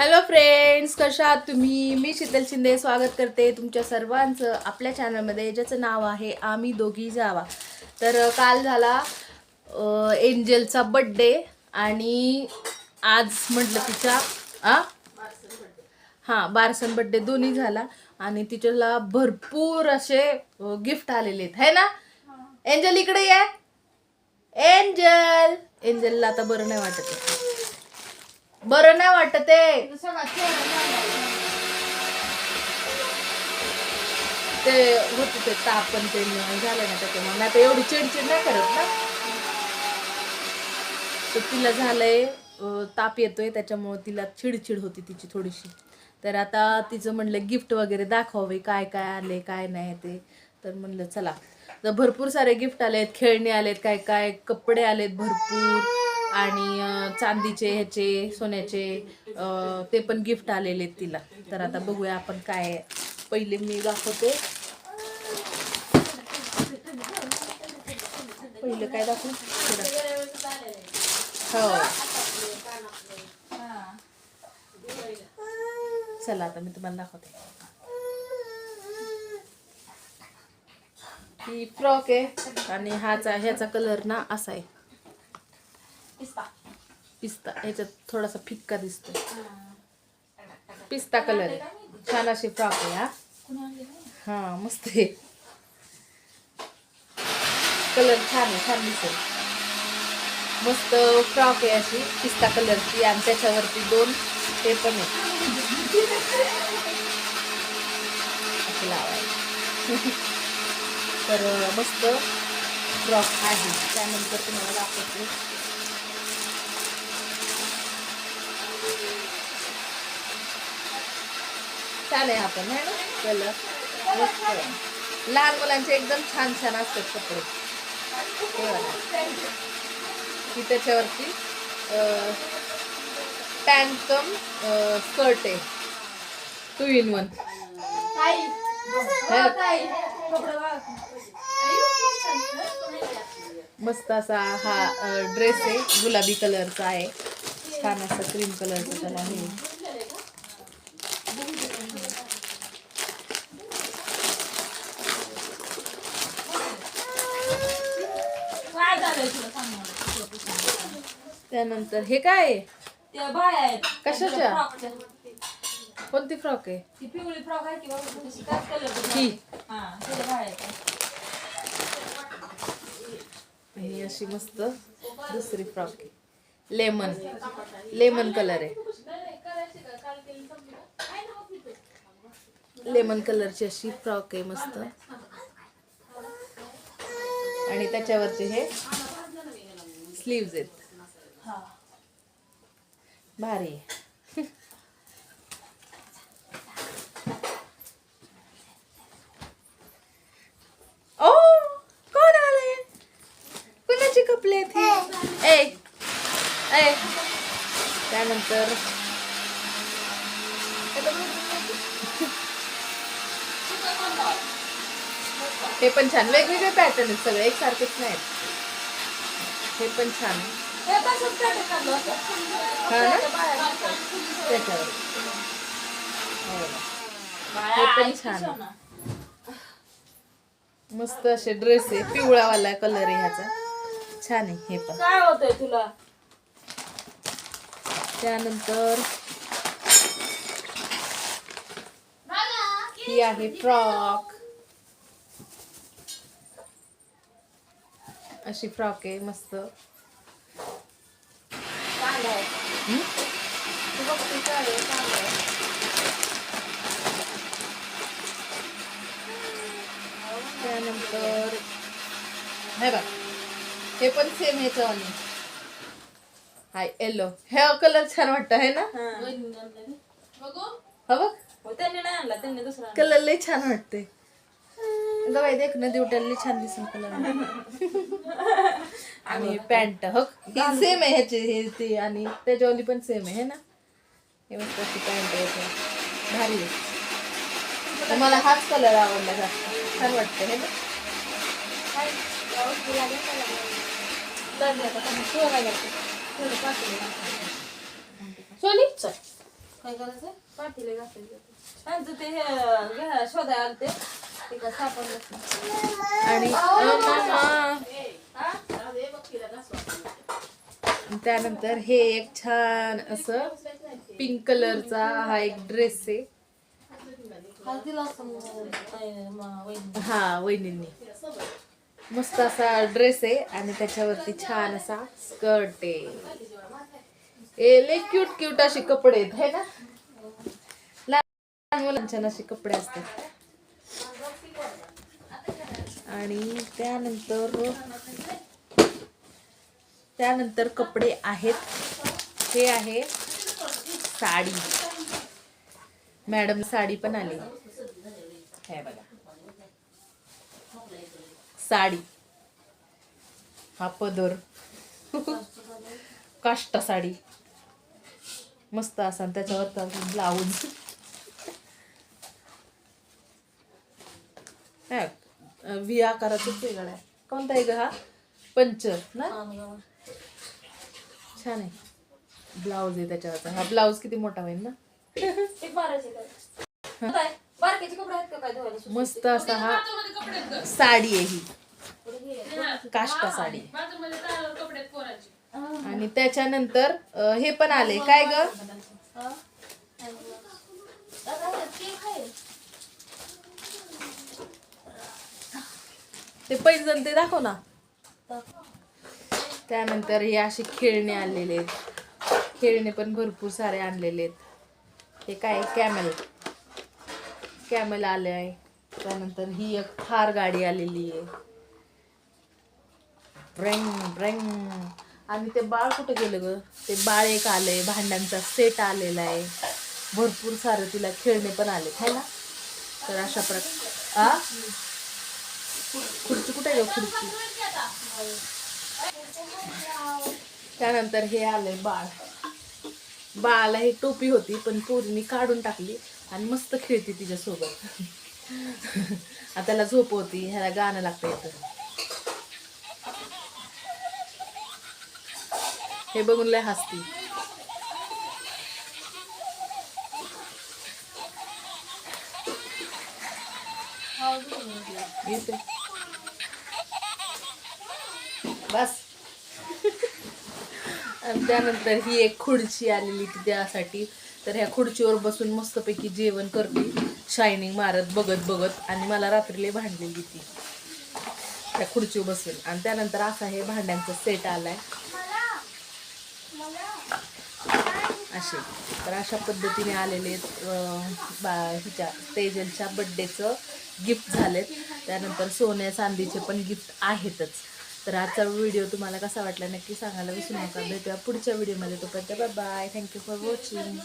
Hello friends कशा आहात तुम्ही? मी शीतल शिंदे स्वागत करते तुमच्या सर्वांचं आपल्या चॅनलमध्ये ज्याचं नाव आहे आम्ही दोघी जावा. तर काल झाला एंजलचा बड्डे आणि आज म्हटलं तिचा आ? हां बारसन बड्डे दोन्ही झाला आणि तिच्याला भरपूर असे गिफ्ट आलेले आहेत. है ना? एंजल इकडे ये. एंजल. एंजलला आता बरं नाही वाटत. आहे. बरं नाही वाटत ते. ते होत ते ताप पण ते झालं ना त्याच्यामुळे नाही तर एवढी चिडचिड नाही करत ना. तर तिला झालंय ताप येतोय त्याच्यामुळे तिला चिडचिड होती तिची थोडीशी. तर आता तिचं म्हणलं गिफ्ट वगैरे दाखवावे काय काय आले काय नाही ते. तर म्हणलं चला. तर भरपूर सारे गिफ्ट आलेत खेळणे आलेत काय काय कपडे आलेत भरपूर. आणि चांदीचे ह्याचे सोन्याचे ते पण गिफ्ट आलेले आहेत तिला. तर आता बघूया आपण काय पहिले मी दाखवते. पहिलं काय दाखवू? हो. चला आता मी तुम्हाला दाखवते. ही फ्रॉक आहे आणि हाचा ह्याचा कलर ना असा आहे. पिस्ता. ह्याच्यात थोडासा फिक्का दिसतो पिस्ता कलर आहे. छान अशी फ्रॉक आहे हा. हा मस्त आहे. कलर छान आहे छान दिसेल मस्त फ्रॉक आहे अशी पिस्ता कलरची आणि त्याच्यावरती दोन ते पण आहे. असं लावायचं. तर मस्त फ्रॉक आहे. त्यानंतर तुम्हाला दाखवते. छान आहे हा पण आहे ना? कलर मस्त आहे. लहान मुलांचे एकदम छान छान असतात कपडे. की त्याच्यावरती पॅन्ट कम स्कर्ट आहे. टू इन वन मस्त असा हा ड्रेस आहे. गुलाबी कलरचा आहे. छान असा क्रीम कलरचा त्याला हे. त्यानंतर हे काय आहे? त्या बाय आहेत. कशाच्या? कोणती फ्रॉक आहे? ती पिवळी फ्रॉक आहे की बाबा तशी काय कलर त्याच्या बाय आहेत. ही अशी मस्त दुसरी फ्रॉक आहे. लेमन. लेमन कलर आहे. लेमन कलरची अशी फ्रॉक आहे मस्त. आणि त्याच्यावरचे हे स्लीव्ज आहेत. हा. भारी. आहे. ओ कोण आलंय? कोणाचे कपले आहेत हे? ए ए. त्यानंतर हे पण छान. वेगवेगळे पॅटर्न आहेत सगळे. एकसारखेच नाहीत. हे पण छान. पण छान. मस्त असे ड्रेस आहे. पिवळावाला कलर आहे ह्याचा. छान आहे. हे पण. काय होतंय तुला? त्यानंतर ही आहे फ्रॉक अशी फ्रॉक आहे. मस्त चांगलं आहे हम्म? तू बघते काय आहे, चांगलं आहे. त्यानंतर हे बघ. हे पण सेम ह्याचं वाली हाय येलो हे कलर छान वाटतं आहे ना? हा. बघ. हो. कलर लय छान वाटते गवाई देख ना दिवट्याला छान दिसेल कलर आणि पॅन्ट हो. ही सेम आहे ह्याची हे ते आणि त्याच्यावाली पण सेम आहे है ना? हे मस्त अशी पॅन्ट आहे भारी आहे. तर मला हाच कलर आवडला जास्त छान वाटतं हे. सोनी? चल. काय करायचं? पातीले घासायचं त्यांचं ते हे शोधायला आलते. ते सापडलं आणि. त्यानंतर हे एक छान असं पिंक कलरचा हा एक ड्रेस आहे. हा वहिनींनी. मस्त असा ड्रेस आहे आणि त्याच्यावरती छान असा स्कर्ट आहे. ए लय क्यूट क्यूट असे कपडे आहेत है ना? लहान मुलांच्या असे कपडे असतात. आणि त्यानंतर त्यानंतर कपडे आहेत. हे आहे साडी. मॅडम साडी पण आली. हे बघा. साडी. हा पदर. काष्टा साडी. मस्त असा. त्याच्यावर ब्लाऊज. व्ही आकाराचाच वेगळा आहे. कोणता आहे ग हा? पंचर ना? छान आहे. ब्लाऊज आहे त्याच्यावरचा. हा ब्लाऊज किती मोठा होईल ना? ते बाराशे काय काय? बारकेचे कपडे आहेत का काय धुवायला मस्त असा हा साडी आहे ही. काष्टा साडी. आणि त्याच्यानंतर अं, हे पण आले काय ग? ते पैजण ते दाखव ना. त्यानंतर हे असे खेळणे आलेले आहेत. खेळणे पण भरपूर सारे आणलेले आहेत. हे काय कॅमेल. कॅमेल आले आहे. त्यानंतर ही एक थार गाडी आलेली आहे. ब्रेंग ब्रेंग. आणि ते बाळ कुठे गेलं ग? ते बाळ एक आलंय. भांड्यांचा सेट आलेला आहे. भरपूर सारं तिला खेळणे पण आले है ना? तर अशा प्रकार खुर्ची कुठे ग? खुर्ची? त्यानंतर हे आलंय बाळ. बाळाला ही टोपी होती पण पोरीने काढून टाकली आणि मस्त खेळती तिच्यासोबत. आता त्याला झोप होती ह्याला गाणं लागतं येतं हे बघून लय हसती. बस. आणि त्यानंतर ही एक खुर्ची आलेली ती त्यासाठी. तर ह्या खुर्चीवर बसून मस्तपैकी जेवण करते. शायनिंग मारत बघत बघत आणि मला रात्रीला भांडलेली ती. त्या खुर्चीवर बसून. आणि त्यानंतर असा हे भांड्यांचा सेट आलाय. असे. तर अशा पद्धतीने आलेले बा हिच्या तेजलच्या बड्डेचं गिफ्ट झालेत. त्यानंतर सोन्या चांदीचे पण गिफ्ट आहेतच. तर आजचा व्हिडिओ तुम्हाला कसा वाटला नक्की सांगायला विसरू नका. भेटूया पुढच्या व्हिडिओमध्ये तोपर्यंत बाय थँक्यू फॉर वॉचिंग